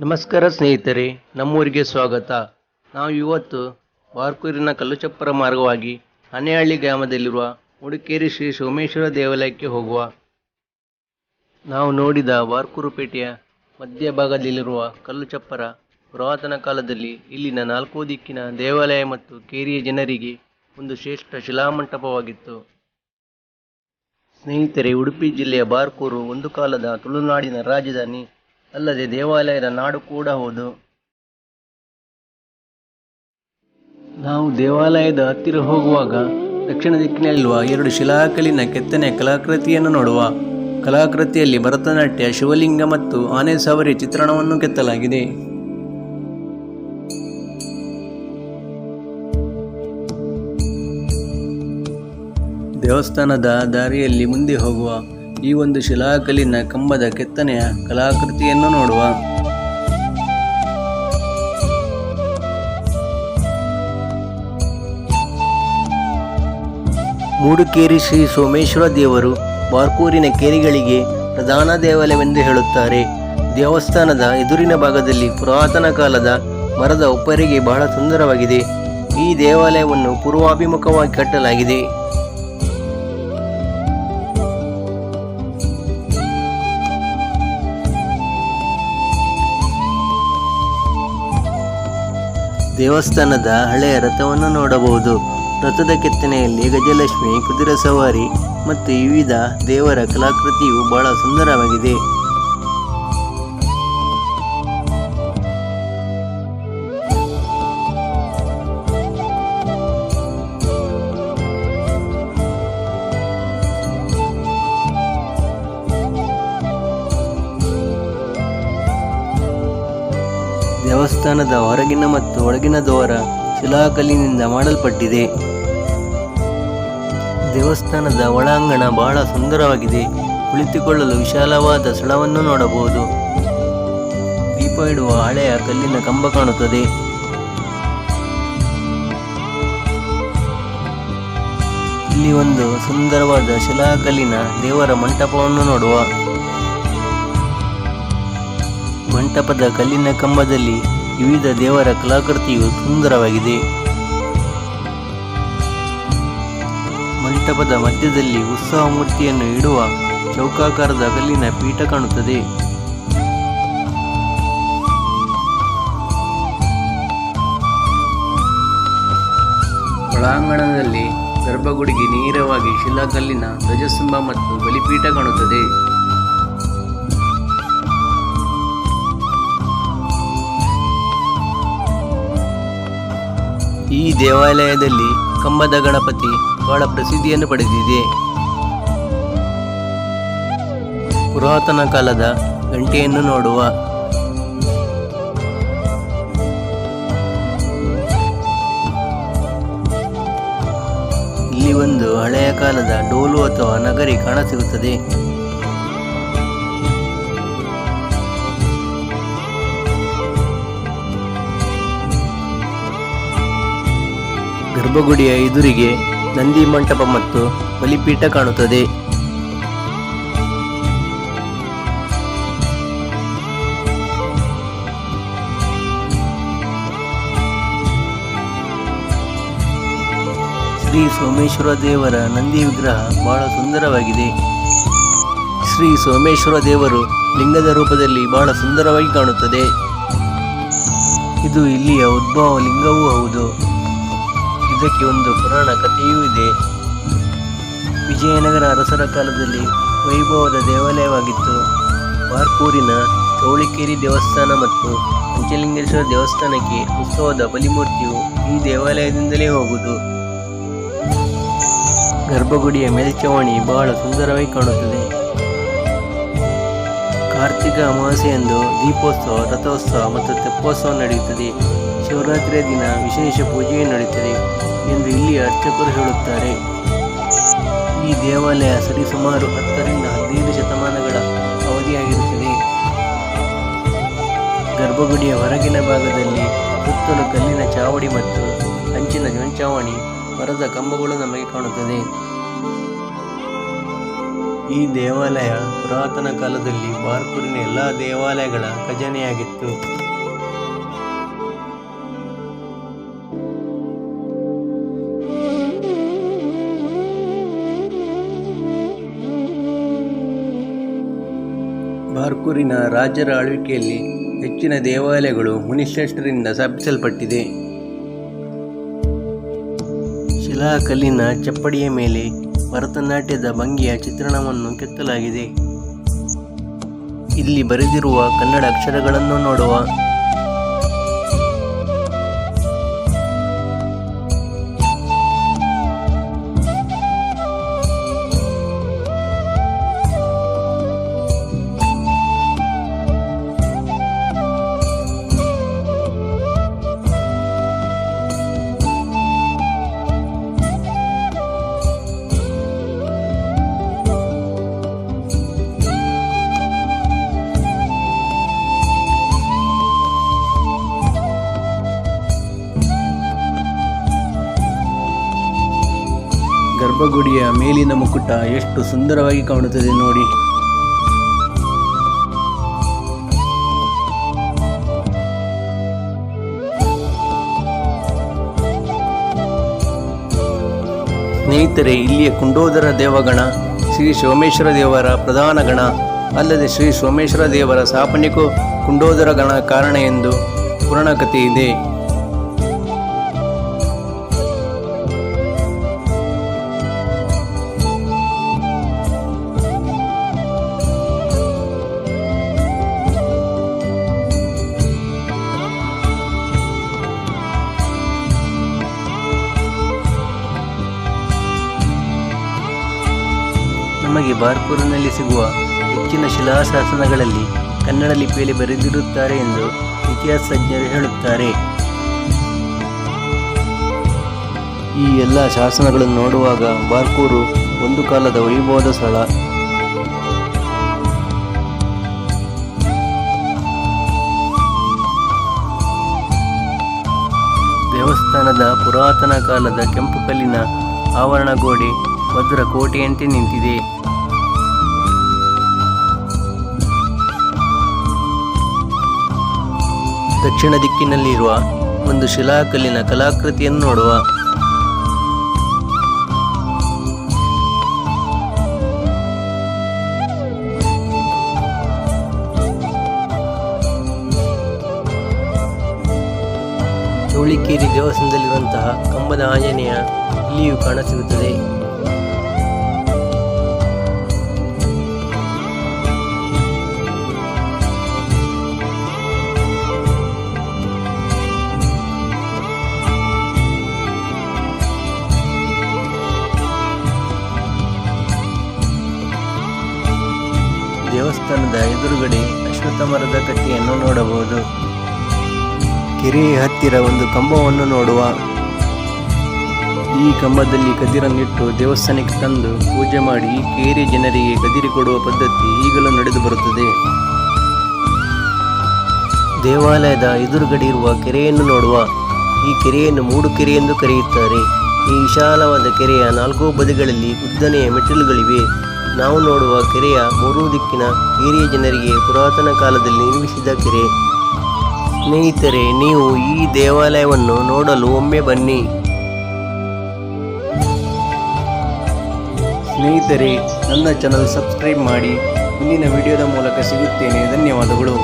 ನಮಸ್ಕಾರ ಸ್ನೇಹಿತರೆ, ನಮ್ಮೂರಿಗೆ ಸ್ವಾಗತ. ನಾವು ಇವತ್ತು ಬಾರ್ಕೂರಿನ ಕಲ್ಲುಚಪ್ಪರ ಮಾರ್ಗವಾಗಿ ಹನೆಹಳ್ಳಿ ಗ್ರಾಮದಲ್ಲಿರುವ ಮುಡಿಕೇರಿ ಶ್ರೀ ಸೋಮೇಶ್ವರ ದೇವಾಲಯಕ್ಕೆ ಹೋಗುವ. ನಾವು ನೋಡಿದ ಬಾರ್ಕೂರು ಪೇಟೆಯ ಮಧ್ಯಭಾಗದಲ್ಲಿರುವ ಕಲ್ಲುಚಪ್ಪರ ಪುರಾತನ ಕಾಲದಲ್ಲಿ ಇಲ್ಲಿನ ನಾಲ್ಕು ದಿಕ್ಕಿನ ದೇವಾಲಯ ಮತ್ತು ಕೇರಿಯ ಜನರಿಗೆ ಒಂದು ಶ್ರೇಷ್ಠ ಶಿಲಾಮಂಟಪವಾಗಿತ್ತು. ಸ್ನೇಹಿತರೆ, ಉಡುಪಿ ಜಿಲ್ಲೆಯ ಬಾರ್ಕೂರು ಒಂದು ಕಾಲದ ತುಳುನಾಡಿನ ರಾಜಧಾನಿ ಅಲ್ಲದೆ ದೇವಾಲಯದ ನಾಡು ಕೂಡ ಹೌದು. ನಾವು ದೇವಾಲಯದ ಹತ್ತಿರ ಹೋಗುವಾಗ ದಕ್ಷಿಣ ದಿಕ್ಕಿನಲ್ಲಿರುವ ಎರಡು ಶಿಲಾಕಲಿನ ಕೆತ್ತನೆ ಕಲಾಕೃತಿಯನ್ನು ನೋಡುವ. ಕಲಾಕೃತಿಯಲ್ಲಿ ಭರತನಾಟ್ಯ, ಶಿವಲಿಂಗ ಮತ್ತು ಆನೆ ಸವರಿ ಚಿತ್ರಣವನ್ನು ಕೆತ್ತಲಾಗಿದೆ. ದೇವಸ್ಥಾನದ ದಾರಿಯಲ್ಲಿ ಮುಂದೆ ಹೋಗುವ ಈ ಒಂದು ಶಿಲಾಕಲ್ಲಿನ ಕಂಬದ ಕೆತ್ತನೆಯ ಕಲಾಕೃತಿಯನ್ನು ನೋಡುವ. ಮೂಡುಕೇರಿ ಶ್ರೀ ಸೋಮೇಶ್ವರ ದೇವರು ಬಾರ್ಕೂರಿನ ಕೇರಿಗಳಿಗೆ ಪ್ರಧಾನ ದೇವಾಲಯವೆಂದು ಹೇಳುತ್ತಾರೆ. ದೇವಸ್ಥಾನದ ಎದುರಿನ ಭಾಗದಲ್ಲಿ ಪುರಾತನ ಕಾಲದ ಮರದ ಒಪ್ಪರಿಗೆ ಬಹಳ ಸುಂದರವಾಗಿದೆ. ಈ ದೇವಾಲಯವನ್ನು ಪೂರ್ವಾಭಿಮುಖವಾಗಿ ಕಟ್ಟಲಾಗಿದೆ. ದೇವಸ್ಥಾನದ ಹಳೆಯ ರಥವನ್ನು ನೋಡಬಹುದು. ರಥದ ಕೆತ್ತನೆಯಲ್ಲಿ ಗಜಲಕ್ಷ್ಮಿ, ಕುದುರೆ ಸವಾರಿ ಮತ್ತು ವಿವಿಧ ದೇವರ ಕಲಾಕೃತಿಯು ಬಹಳ ಸುಂದರವಾಗಿದೆ. ದೇವಸ್ಥಾನದ ಹೊರಗಿನ ಮತ್ತು ಒಳಗಿನ ದ್ವಾರ ಶಿಲಾಕಲ್ಲಿನಿಂದ ಮಾಡಲ್ಪಟ್ಟಿದೆ. ದೇವಸ್ಥಾನದ ಒಳಾಂಗಣ ಬಹಳ ಸುಂದರವಾಗಿದೆ. ಕುಳಿತುಕೊಳ್ಳಲು ವಿಶಾಲವಾದ ಸ್ಥಳವನ್ನು ನೋಡಬಹುದು. ದೀಪ ಇಡುವ ಹಳೆಯ ಕಲ್ಲಿನ ಕಂಬ ಕಾಣುತ್ತದೆ. ಇಲ್ಲಿ ಒಂದು ಸುಂದರವಾದ ಶಿಲಾಕಲ್ಲಿನ ದೇವರ ಮಂಟಪವನ್ನು ನೋಡುವ. ಮಂಟಪದ ಕಲ್ಲಿನ ಕಂಬದಲ್ಲಿ ವಿವಿಧ ದೇವರ ಕಲಾಕೃತಿಯು ಸುಂದರವಾಗಿದೆ. ಮಂಟಪದ ಮಧ್ಯದಲ್ಲಿ ಉತ್ಸವ ಮೂರ್ತಿಯನ್ನು ಇಡುವ ಚೌಕಾಕಾರದ ಕಲ್ಲಿನ ಪೀಠ ಕಾಣುತ್ತದೆ. ಒಳಾಂಗಣದಲ್ಲಿ ಗರ್ಭಗುಡಿಗೆ ನೇರವಾಗಿ ಶಿಲಾಕಲ್ಲಿನ ಧ್ವಜಸ್ತಂಭ ಮತ್ತು ಬಲಿಪೀಠ ಕಾಣುತ್ತದೆ. ಈ ದೇವಾಲಯದಲ್ಲಿ ಕಂಬದ ಗಣಪತಿ ಬಹಳ ಪ್ರಸಿದ್ಧಿಯನ್ನು ಪಡೆದಿದೆ. ಪುರಾತನ ಕಾಲದ ಗಂಟೆಯನ್ನು ನೋಡುವ. ಇಲ್ಲಿ ಒಂದು ಹಳೆಯ ಕಾಲದ ಡೋಲು ಅಥವಾ ನಗರಿ ಕಾಣಸಿಗುತ್ತದೆ. ಗರ್ಭಗುಡಿಯ ಎದುರಿಗೆ ನಂದಿ ಮಂಟಪ ಮತ್ತು ಬಲಿಪೀಠ ಕಾಣುತ್ತದೆ. ಶ್ರೀ ಸೋಮೇಶ್ವರ ದೇವರ ನಂದಿ ವಿಗ್ರಹ ಬಹಳ ಸುಂದರವಾಗಿದೆ. ಶ್ರೀ ಸೋಮೇಶ್ವರ ದೇವರು ಲಿಂಗದ ರೂಪದಲ್ಲಿ ಬಹಳ ಸುಂದರವಾಗಿ ಕಾಣುತ್ತದೆ. ಇದು ಇಲ್ಲಿಯ ಉದ್ಭವ ಲಿಂಗವೂ ಹೌದು. ಇದಕ್ಕೆ ಒಂದು ಪುರಾಣ ಕಥೆಯೂ ಇದೆ. ವಿಜಯನಗರ ಅರಸರ ಕಾಲದಲ್ಲಿ ವೈಭವದ ದೇವಾಲಯವಾಗಿತ್ತು. ಬಾರ್ಪೂರಿನ ಚೌಳಿಕೇರಿ ದೇವಸ್ಥಾನ ಮತ್ತು ಪಂಚಲಿಂಗೇಶ್ವರ ದೇವಸ್ಥಾನಕ್ಕೆ ಉತ್ಸವದ ಬಲಿಮೂರ್ತಿಯು ಈ ದೇವಾಲಯದಿಂದಲೇ ಹೋಗುವುದು. ಗರ್ಭಗುಡಿಯ ಮೇಲ್ಛಾವಣಿ ಬಹಳ ಸುಂದರವಾಗಿ ಕಾಣುತ್ತದೆ. ಕಾರ್ತಿಕ ಅಮಾವಾಸ್ಯೆಯಂದು ದೀಪೋತ್ಸವ, ರಥೋತ್ಸವ ಮತ್ತು ತೆಪ್ಪೋತ್ಸವ ನಡೆಯುತ್ತದೆ. ಶಿವರಾತ್ರಿಯ ದಿನ ವಿಶೇಷ ಪೂಜೆಯು ನಡೆಯುತ್ತದೆ. ಎಂದು ಇಲ್ಲಿ ಅರ್ಚಕರು ಹೇಳುತ್ತಾರೆ. ಈ ದೇವಾಲಯ ಸರಿಸುಮಾರು ಹತ್ತರಿಂದ ಹದಿನೈದು ಶತಮಾನಗಳ ಅವಧಿಯಾಗಿರುತ್ತದೆ. ಗರ್ಭಗುಡಿಯ ಹೊರಗಿನ ಭಾಗದಲ್ಲಿ ಸುತ್ತಲೂ ಕಲ್ಲಿನ ಚಾವಡಿ ಮತ್ತು ಅಂಚಿನ ಜೊಂಚಾವಣಿ, ಮರದ ಕಂಬಗಳು ನಮಗೆ ಕಾಣುತ್ತದೆ. ಈ ದೇವಾಲಯ ಪುರಾತನ ಕಾಲದಲ್ಲಿ ಬಾರ್ಕೂರಿನ ಎಲ್ಲ ದೇವಾಲಯಗಳ ಖಜಾನೆಯಾಗಿತ್ತು. ಬಾರ್ಕೂರಿನ ರಾಜರ ಆಳ್ವಿಕೆಯಲ್ಲಿ ಹೆಚ್ಚಿನ ದೇವಾಲಯಗಳು ಮುನಿಶ್ರೇಷ್ಠರಿಂದ ಸ್ಥಾಪಿಸಲ್ಪಟ್ಟಿದೆ. ಶಿಲಾಕಲ್ಲಿನ ಚಪ್ಪಡಿಯ ಮೇಲೆ ಭರತನಾಟ್ಯದ ಭಂಗಿಯ ಚಿತ್ರಣವನ್ನು ಕೆತ್ತಲಾಗಿದೆ. ಇಲ್ಲಿ ಬರೆದಿರುವ ಕನ್ನಡ ಅಕ್ಷರಗಳನ್ನು ನೋಡುವ ಗರ್ಭಗುಡಿಯ ಮೇಲಿನ ಮುಕುಟ ಎಷ್ಟು ಸುಂದರವಾಗಿ ಕಾಣುತ್ತದೆ ನೋಡಿ. ಸ್ನೇಹಿತರೆ, ಇಲ್ಲಿಯ ಕುಂಡೋದರ ದೇವಗಣ ಶ್ರೀ ಸೋಮೇಶ್ವರ ದೇವರ ಪ್ರಧಾನ ಗಣ ಅಲ್ಲದೆ ಶ್ರೀ ಸೋಮೇಶ್ವರ ದೇವರ ಸ್ಥಾಪನೆಗೂ ಕುಂಡೋದರ ಗಣ ಕಾರಣ ಎಂದು ಪುರಾಣ ಕಥೆ ಇದೆ. ನಮಗೆ ಬಾರ್ಪುರಿನಲ್ಲಿ ಸಿಗುವ ಹೆಚ್ಚಿನ ಶಿಲಾಶಾಸನಗಳಲ್ಲಿ ಕನ್ನಡ ಲಿಪಿಯಲ್ಲಿ ಬರೆದಿರುತ್ತಾರೆ ಎಂದು ಇತಿಹಾಸಜ್ಞರು ಹೇಳುತ್ತಾರೆ. ಈ ಎಲ್ಲ ಶಾಸನಗಳನ್ನು ನೋಡುವಾಗ ಬಾರ್ಕೂರು ಒಂದು ಕಾಲದ ವೈಭವದ ಸ್ಥಳ. ದೇವಸ್ಥಾನದ ಪುರಾತನ ಕಾಲದ ಕೆಂಪು ಕಲ್ಲಿನ ಆವರಣ ಗೋಡೆ ಭದ್ರ ಕೋಟೆಯಂತೆ ನಿಂತಿದೆ. ದಕ್ಷಿಣ ದಿಕ್ಕಿನಲ್ಲಿರುವ ಒಂದು ಶಿಲಾಕಲ್ಲಿನ ಕಲಾಕೃತಿಯನ್ನು ನೋಡುವ. ಚೌಳಿಕೇರಿ ದೇವಸ್ಥಾನದಲ್ಲಿರುವಂತಹ ಕಂಬದ ಆಂಜನೇಯ ಇಲ್ಲಿಯೂ ಕಾಣಸಿಗುತ್ತದೆ. ದೇವಸ್ಥಾನದ ಎದುರುಗಡೆ ಅಶ್ವತ್ಥ ಮರದ ಕಟ್ಟೆಯನ್ನು ನೋಡಬಹುದು. ಕೆರೆಯ ಹತ್ತಿರ ಒಂದು ಕಂಬವನ್ನು ನೋಡುವ. ಈ ಕಂಬದಲ್ಲಿ ಕದಿರನ್ನಿಟ್ಟು ದೇವಸ್ಥಾನಕ್ಕೆ ತಂದು ಪೂಜೆ ಮಾಡಿ ಕೇರಿ ಜನರಿಗೆ ಕದಿರಿ ಕೊಡುವ ಪದ್ಧತಿ ಈಗಲೂ ನಡೆದು ಬರುತ್ತದೆ. ದೇವಾಲಯದ ಎದುರುಗಡೆ ಇರುವ ಕೆರೆಯನ್ನು ನೋಡುವ. ಈ ಕೆರೆಯನ್ನು ಮೂಡು ಕೆರೆ ಎಂದು ಕರೆಯುತ್ತಾರೆ. ಈ ವಿಶಾಲವಾದ ಕೆರೆಯ ನಾಲ್ಕು ಬದಿಗಳಲ್ಲಿ ಉದ್ದನೆಯ ಮೆಟ್ಟಿಲುಗಳಿವೆ. ನಾವು ನೋಡುವ ಕೆರೆಯ ಮೂರೂ ದಿಕ್ಕಿನ ಹಿರಿಯ ಜನರಿಗೆ ಪುರಾತನ ಕಾಲದಲ್ಲಿ ನಿರ್ಮಿಸಿದ ಕೆರೆ. ಸ್ನೇಹಿತರೆ, ನೀವು ಈ ದೇವಾಲಯವನ್ನು ನೋಡಲು ಒಮ್ಮೆ ಬನ್ನಿ. ಸ್ನೇಹಿತರೆ, ನನ್ನ ಚಾನಲ್ ಸಬ್ಸ್ಕ್ರೈಬ್ ಮಾಡಿ, ಮುಂದಿನ ವಿಡಿಯೋದ ಮೂಲಕ ಸಿಗುತ್ತೇನೆ. ಧನ್ಯವಾದಗಳು.